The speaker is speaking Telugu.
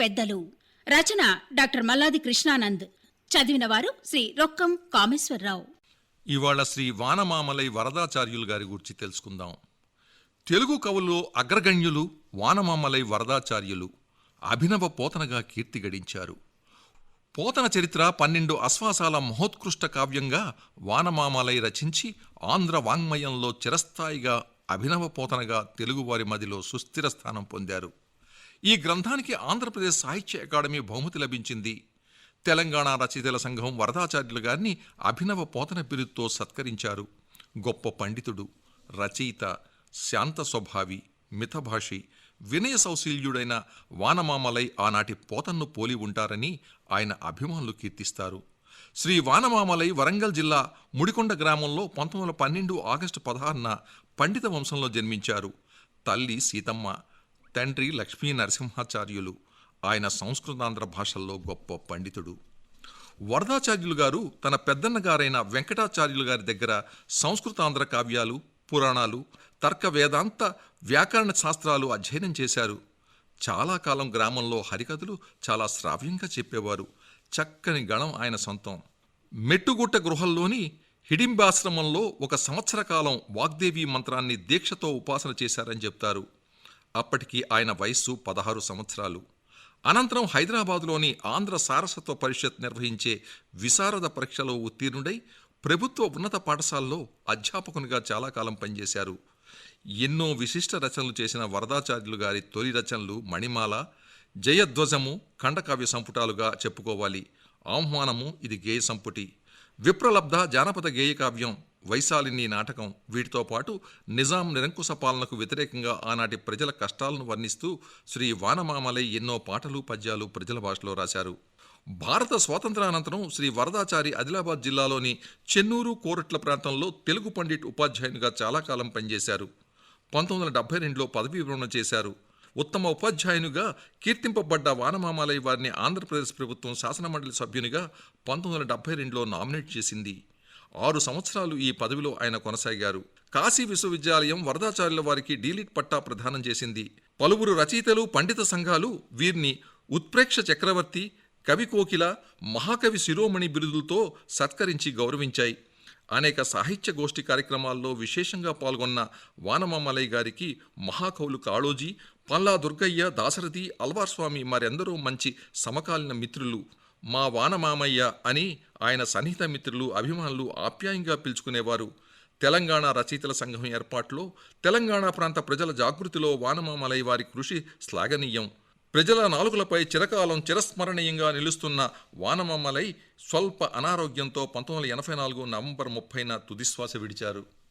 పెద్దలు. రచన డాక్టర్ మల్లాది కృష్ణానంద్. చదివిన వారు శ్రీ రొక్కం కామేశ్వరరావు. ఇవాళ శ్రీ వానమామలై వరదాచార్యులు గారి గురించి తెలుసుకుందాం. తెలుగు కవుల్లో అగ్రగణ్యులు వానమామలై వరదాచార్యులు అభినవ పోతనగా కీర్తి గడించారు. పోతన చరిత్ర పన్నెండు అశ్వాసాల మహోత్కృష్ట కావ్యంగా వానమామలై రచించి ఆంధ్ర వాంగ్మయంలో చిరస్థాయిగా అభినవ పోతనగా తెలుగువారి మదిలో సుస్థిర స్థానం పొందారు. ఈ గ్రంథానికి ఆంధ్రప్రదేశ్ సాహిత్య అకాడమీ బహుమతి లభించింది. తెలంగాణ రచయితల సంఘం వరదాచార్యులు గారిని అభినవ పోతన బిరుదుతో సత్కరించారు. గొప్ప పండితుడు రచయిత శాంత స్వభావి మితభాషి వినయ సౌశీల్యుడైన వానమామలై ఆనాటి పోతన్ను పోలి ఉంటారని ఆయన అభిమానులు కీర్తిస్తారు. శ్రీ వానమామలై వరంగల్ జిల్లా ముడికొండ గ్రామంలో పంతొమ్మిది వందల పన్నెండు ఆగస్టు పదహారున పండిత వంశంలో జన్మించారు. తల్లి సీతమ్మ తండ్రి లక్ష్మీ నరసింహాచార్యులు. ఆయన సంస్కృతాంధ్ర భాషల్లో గొప్ప పండితుడు. వరదాచార్యులు గారు తన పెద్దన్న గారైన వెంకటాచార్యులు గారి దగ్గర సంస్కృతాంధ్ర కావ్యాలు పురాణాలు తర్క వేదాంత వ్యాకరణ శాస్త్రాలు అధ్యయనం చేశారు. చాలా కాలం గ్రామంలో హరికథలు చాలా శ్రావ్యంగా చెప్పేవారు. చక్కని గణం ఆయన సొంతం. మెట్టుగుట్ట గృహంలోని హిడింబాశ్రమంలో ఒక సంవత్సర కాలం వాగ్దేవి మంత్రాన్ని దీక్షతో ఉపాసన చేశారని చెప్తారు. అప్పటికి ఆయన వయస్సు పదహారు సంవత్సరాలు. అనంతరం హైదరాబాదులోని ఆంధ్ర సారస్వత పరిషత్ నిర్వహించే విశారద పరీక్షలో ఉత్తీర్ణుడై ప్రభుత్వ ఉన్నత పాఠశాలలో అధ్యాపకునిగా చాలా కాలం పనిచేశారు. ఎన్నో విశిష్ట రచనలు చేసిన వరదాచార్యులు గారి తొలి రచనలు మణిమాల జయధ్వజము ఖండకావ్య సంపుటాలుగా చెప్పుకోవాలి. ఆహ్వానము ఇది గేయ సంపుటి. విప్రలబ్ధ జానపద గేయ కావ్యం వైశాలిని నాటకం వీటితో పాటు నిజాం నిరంకుశ పాలనకు వ్యతిరేకంగా ఆనాటి ప్రజల కష్టాలను వర్ణిస్తూ శ్రీ వానమామలై ఎన్నో పాటలు పద్యాలు ప్రజల భాషలో రాశారు. భారత స్వాతంత్రానంతరం శ్రీ వరదాచారి ఆదిలాబాద్ జిల్లాలోని చెన్నూరు కోరట్ల ప్రాంతంలో తెలుగు పండిట్ ఉపాధ్యాయునిగా చాలా కాలం పనిచేశారు. పంతొమ్మిది వందల డెబ్బై రెండులో పదవీ విరమణ చేశారు. ఉత్తమ ఉపాధ్యాయునిగా కీర్తింపబడ్డ వానమామలై వారిని ఆంధ్రప్రదేశ్ ప్రభుత్వం శాసనమండలి సభ్యునిగా పంతొమ్మిది వందల డెబ్బై రెండులో నామినేట్ చేసింది. ఆరు సంవత్సరాలు ఈ పదవిలో ఆయన కొనసాగారు. కాశీ విశ్వవిద్యాలయం వరదాచార్యుల వారికి డీలిట్ పట్టా ప్రదానం చేసింది. పలువురు రచయితలు పండిత సంఘాలు వీరిని ఉత్ప్రేక్ష చక్రవర్తి కవి కోకిల మహాకవి శిరోమణి బిరుదులతో సత్కరించి గౌరవించాయి. అనేక సాహిత్య గోష్ఠి కార్యక్రమాల్లో విశేషంగా పాల్గొన్న వానమామలయ్య గారికి మహాకవులు కాళోజీ పల్లా దుర్గయ్య దాశరథి అల్వార్స్వామి మరెందరో మంచి సమకాలీన మిత్రులు. మా వానమామయ్య అని ఆయన సన్నిహిత మిత్రులు అభిమానులు ఆప్యాయంగా పిలుచుకునేవారు. తెలంగాణ రచయితల సంఘం ఏర్పాటులో తెలంగాణ ప్రాంత ప్రజల జాగృతిలో వానమామలై వారి కృషి శ్లాఘనీయం. ప్రజల నాలుగులపై చిరకాలం చిరస్మరణీయంగా నిలుస్తున్న వానమామలై స్వల్ప అనారోగ్యంతో పంతొమ్మిది వందల ఎనభై నాలుగు నవంబర్ ముప్పైన తుదిశ్వాస విడిచారు.